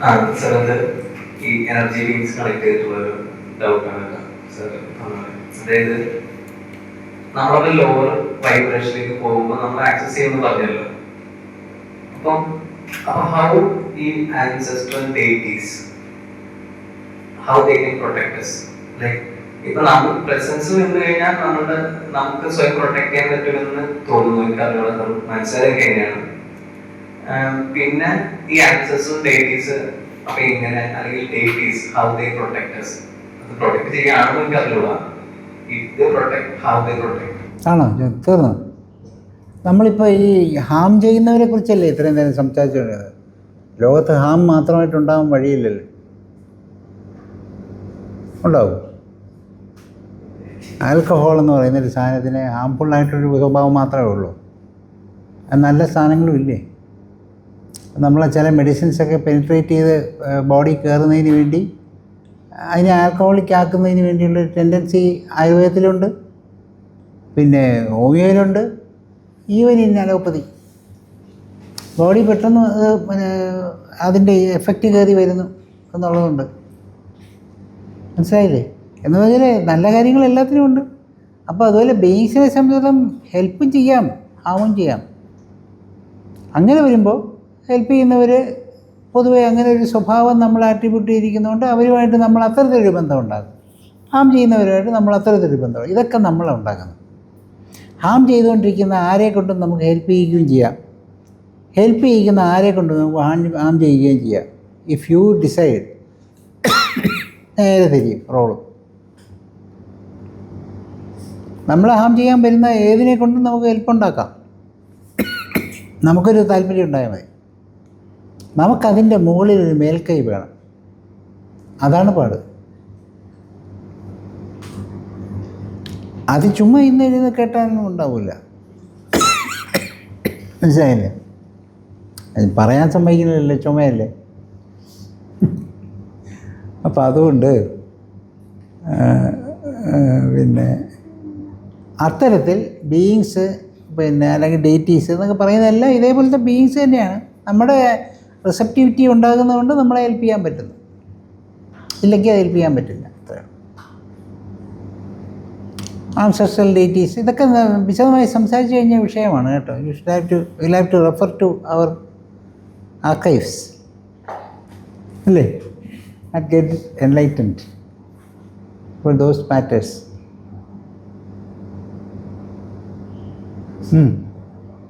ആ സാർ അത് ഈ എനർജി ബീങ്സ് കണക്ട് ചെയ്തിട്ടുള്ള ഒരു ഡൗട്ടാണ് സാർ അതായത് നമ്മളൊരു ലോവർ വൈബ്രേഷനിലേക്ക് പോകുമ്പോൾ നമ്മൾ ആക്സസ് ചെയ്യുമെന്ന് പറഞ്ഞല്ലോ. അപ്പം ഹൗ ഈ ancestral deities how they can protect us? Like ഇപ്പൊ നമ്മൾ പ്രസൻസ് നിന്ന് കഴിഞ്ഞാൽ നമ്മുടെ നമുക്ക് സ്വയം പ്രൊട്ടക്ട് ചെയ്യാൻ പറ്റുമെന്ന് തോന്നുന്നു എനിക്ക് അറിയാതെ മനസ്സിലാക്കി ആം, പിന്നെ ഈ ആക്സസും ഡേറ്റീസ് അപ്പൊ എങ്ങനെ അല്ലെങ്കിൽ ഡേറ്റീസ് ഹൗ ദേ പ്രൊട്ടക്ടേഴ്സ് അത് പ്രൊട്ടക്ട് ചെയ്യുകയാണെന്ന് എനിക്ക് അറിയില്ല ഇത് പ്രൊട്ടക്ട് ഹൗ ദേ പ്രൊട്ടക്ട് ആണോ? തീർന്നു. നമ്മളിപ്പോൾ ഈ ഹാം ചെയ്യുന്നവരെ കുറിച്ചല്ലേ ഇത്രയും നേരം സംസാരിച്ചുകൊണ്ടിരുന്നത് ലോകത്ത് ഹാം മാത്രമായിട്ടുണ്ടാകാൻ വഴിയില്ലല്ലോ. ഉണ്ടാവും. ആൽക്കഹോൾ എന്ന് പറയുന്ന ഒരു സാധനത്തിന് ഹാംഫുള്ളായിട്ടൊരു സ്വഭാവം മാത്രമേ ഉള്ളൂ. നല്ല സാധനങ്ങളും ഇല്ലേ? നമ്മളെ ചില മെഡിസിൻസൊക്കെ പെനിട്രേറ്റ് ചെയ്ത് ബോഡി കയറുന്നതിന് വേണ്ടി അതിനെ ആൽക്കഹോളിക് ആക്കുന്നതിന് വേണ്ടിയുള്ള ടെൻഡൻസി ആയുർവേദത്തിലുണ്ട്. പിന്നെ ഹോമിയോയിലുണ്ട് ഈവൻ ഇൻ അലോപ്പതി ബോഡി പെട്ടെന്ന് അതിന്റെ എഫക്റ്റ് കയറി വരുന്നു എന്നുള്ളതുണ്ട്. മനസ്സിലായില്ലേ? എന്ന് പറഞ്ഞാൽ നല്ല കാര്യങ്ങൾ എല്ലാത്തിനും ഉണ്ട്. അപ്പോൾ അതുപോലെ ബേസിനെ സംബന്ധിച്ചിടത്തോളം ഹെൽപ്പും ചെയ്യാം ഹാമും ചെയ്യാം. അങ്ങനെ വരുമ്പോൾ ഹെൽപ്പ് ചെയ്യുന്നവർ പൊതുവേ അങ്ങനെ ഒരു സ്വഭാവം നമ്മൾ ആട്രിബ്യൂട്ട് ചെയ്തിരിക്കുന്നതുകൊണ്ട് അവരുമായിട്ട് നമ്മൾ അത്തരത്തിലൊരു ബന്ധം ഉണ്ടാകും ഹാം ചെയ്യുന്നവരുമായിട്ട് നമ്മൾ അത്തരത്തിലൊരു ബന്ധം ഇതൊക്കെ നമ്മളാണ് ഉണ്ടാക്കുന്നത് ഹാം ചെയ്തുകൊണ്ടിരിക്കുന്ന ആരെ കൊണ്ടും നമുക്ക് ഹെൽപ്പ് ചെയ്യുകയും ചെയ്യാം. ഹെൽപ്പ് ചെയ്യുന്ന ആരെ കൊണ്ടും നമുക്ക് ഹാം ഹാം ചെയ്യുകയും ചെയ്യാം. ഇഫ് യു ഡിസൈഡ് നേരെ തിരിയും റോളും നമ്മൾ ഹാം ചെയ്യാൻ വരുന്ന ഏതിനെ കൊണ്ടും നമുക്ക് ഹെൽപ്പ് ഉണ്ടാക്കാം. നമുക്കൊരു താല്പര്യം ഉണ്ടായാൽ മതി. നമുക്കതിന്റെ മുകളിൽ ഒരു മേൽക്കൈ വേണം. അതാണ് പാട്. അത് ചുമ്മാ ഇന്ന് എഴുതി കേട്ടാലൊന്നും ഉണ്ടാവില്ല മനസ്സിലായില്ലേ? പറയാൻ സമ്മതിക്കുന്നില്ലല്ലേ ചുമയല്ലേ? അപ്പം അതുകൊണ്ട് പിന്നെ അത്തരത്തിൽ ബീയിങ്സ് പിന്നെ അല്ലെങ്കിൽ ഡേറ്റീസ് എന്നൊക്കെ പറയുന്നതെല്ലാം ഇതേപോലത്തെ ബീയിങ്സ് തന്നെയാണ്. നമ്മുടെ റിസപ്റ്റിവിറ്റി ഉണ്ടാകുന്നതുകൊണ്ട് നമ്മളെ ഹെൽപ്പ് ചെയ്യാൻ പറ്റുന്നു. ഇല്ലെങ്കിൽ അത് ഹെൽപ്പ് ചെയ്യാൻ പറ്റില്ല. ആൻസെസ്ട്രൽ ഡേറ്റീസ് ഇതൊക്കെ വിശദമായി സംസാരിച്ചു കഴിഞ്ഞ വിഷയമാണ് കേട്ടോ. You should have to will have to refer to our archives അല്ലേ? At get enlightened for those matters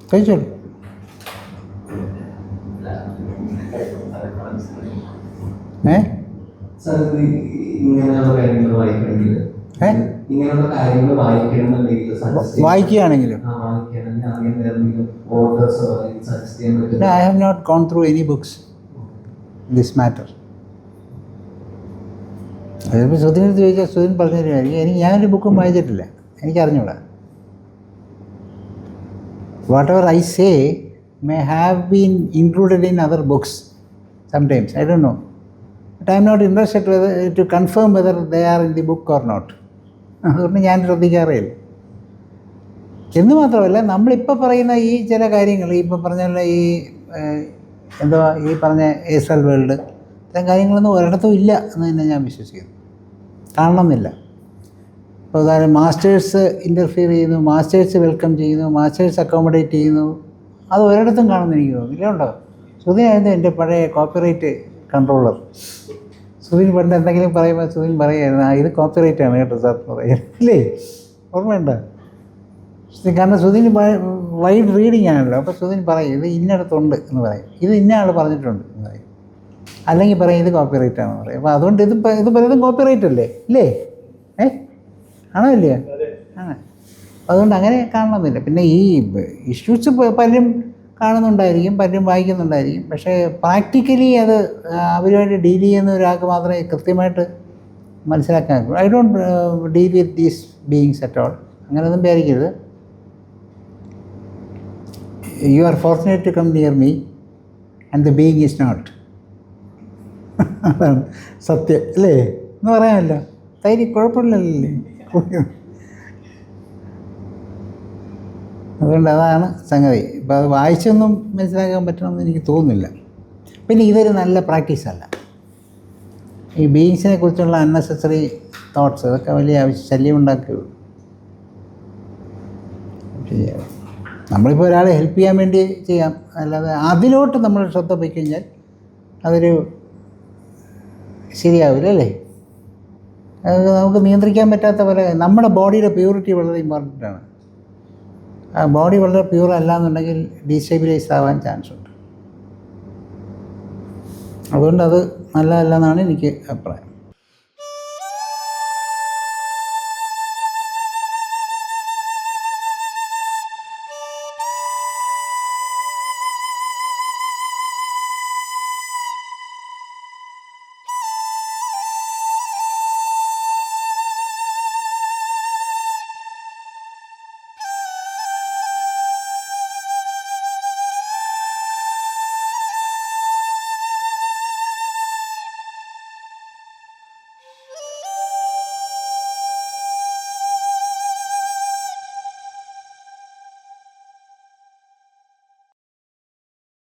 കഴിച്ചോളൂ ഏ സാർ ഇങ്ങനെയുള്ള കാര്യങ്ങൾ വായിക്കണമെങ്കിൽ ഏ? ഇങ്ങനെയുള്ള കാര്യങ്ങൾ വായിക്കണമെന്നുണ്ടെങ്കിൽ suggest ചെയ്യാം. വായിക്കുകയാണെങ്കിലും ആ, വായിക്കണമെങ്കിൽ ആദ്യം ഏതെങ്കിലും ഓർഡേഴ്സോ അല്ലെങ്കിൽ സജസ്റ്റ് ചെയ്യാൻ പറ്റുന്ന I have not gone through any books this matter അതിപ്പോൾ സുധീൻ ചോദിച്ചാൽ സുധീൻ പറഞ്ഞു തരുമായിരിക്കും എനിക്ക് ഞാനൊരു ബുക്കും വായിച്ചിട്ടില്ല. എനിക്കറിഞ്ഞൂടാ. Whatever I say may have been included in other books sometimes I don't know but I am not interested to confirm whether the are in the book or not അതുകൊണ്ട് ഞാൻ ശ്രദ്ധിക്കാറേ ഇല്ല എന്ന് മാത്രമല്ല നമ്മളിപ്പോൾ പറയുന്ന ഈ ചില കാര്യങ്ങൾ ഇപ്പോൾ പറഞ്ഞ ഈ എന്തോ ഈ പറഞ്ഞ ഏസൽ വേൾഡ് ഇത്തരം കാര്യങ്ങളൊന്നും ഒരിടത്തും ഇല്ല എന്ന് തന്നെ ഞാൻ വിശ്വസിക്കുന്നു. കാണണമെന്നില്ല. ഇപ്പോൾ ഉദാഹരണം മാസ്റ്റേഴ്സ് ഇന്റർഫിയർ ചെയ്യുന്നു മാസ്റ്റേഴ്സ് വെൽക്കം ചെയ്യുന്നു മാസ്റ്റേഴ്സ് അക്കോമഡേറ്റ് ചെയ്യുന്നു. അത് ഒരിടത്തും കാണുമെന്ന് എനിക്ക് തോന്നുന്നു ഇല്ല ഉണ്ടോ? സുധീനായിരുന്നു എന്റെ പഴയ കോപ്പിറൈറ്റ് കൺട്രോളർ സുനിൽ പണ്ട് എന്തെങ്കിലും പറയുമ്പോൾ സുനിൽ പറയുമായിരുന്നു ആ ഇത് കോപ്പിറൈറ്റ് ആണ് കേട്ടോ സാർ പറയുന്നത് ഇല്ലേ? ഓർമ്മയുണ്ട് കാരണം സുനിൽ വൈഡ് റീഡിങ് ആണല്ലോ. അപ്പോൾ സുനിൽ പറയും ഇത് ഇന്നടത്തുണ്ട് എന്ന് പറയും. ഇത് ഇന്ന ആൾ പറഞ്ഞിട്ടുണ്ട് എന്ന് പറയും. അല്ലെങ്കിൽ പറയും ഇത് കോപ്പിറൈറ്റ് ആണെന്ന് പറയും. അപ്പോൾ അതുകൊണ്ട് ഇത് ഇത് പലതും കോപ്പിറൈറ്റ് അല്ലേ? ഇല്ലേ? ഏ? ആണോ ഇല്ലയോ? ആണ്? അതുകൊണ്ട് അങ്ങനെ കാണണമെന്നില്ല. പിന്നെ ഈ ഇഷ്യൂസ് പലരും കാണുന്നുണ്ടായിരിക്കും പലരും വായിക്കുന്നുണ്ടായിരിക്കും. പക്ഷേ പ്രാക്ടിക്കലി അത് അവരുമായിട്ട് ഡീൽ ചെയ്യുന്ന ഒരാൾക്ക് മാത്രമേ കൃത്യമായിട്ട് മനസ്സിലാക്കാൻ I don't deal with these beings at all. അങ്ങനെയൊന്നും വിചാരിക്കരുത് you are fortunate to come near me and the being is not. അതാണ് സത്യം അല്ലേ? എന്ന് പറയാമല്ലോ. തൈര് കുഴപ്പമില്ലല്ലേ? അതുകൊണ്ട് അതാണ് സംഗതി. ഇപ്പം അത് വായിച്ചൊന്നും മനസ്സിലാക്കാൻ പറ്റണമെന്ന് എനിക്ക് തോന്നുന്നില്ല. പിന്നെ ഇതൊരു നല്ല പ്രാക്ടീസല്ല ഈ ബീയിങ്സിനെ കുറിച്ചുള്ള അൺനെസസറി തോട്ട്സ് അതൊക്കെ വലിയ ശല്യം ഉണ്ടാക്കുകയുള്ളൂ നമ്മളിപ്പോൾ ഒരാളെ ഹെൽപ്പ് ചെയ്യാൻ വേണ്ടി ചെയ്യാം. അല്ലാതെ അതിലോട്ട് നമ്മൾ ശ്രദ്ധ പോയി കഴിഞ്ഞാൽ അതൊരു ശരിയാവില്ല അല്ലേ അത് നമുക്ക് നിയന്ത്രിക്കാൻ പറ്റാത്ത പോലെ നമ്മുടെ ബോഡിയുടെ പ്യൂരിറ്റി വളരെ ഇമ്പോർട്ടന്റ് ആണ്. ബോഡി വളരെ പ്യൂർ അല്ല എന്നുണ്ടെങ്കിൽ ഡീസ്റ്റെബിലൈസ് ആവാൻ ചാൻസ് ഉണ്ട്. അതുകൊണ്ട് അത് നല്ലതല്ലെന്നാണ് എനിക്ക് അഭിപ്രായം.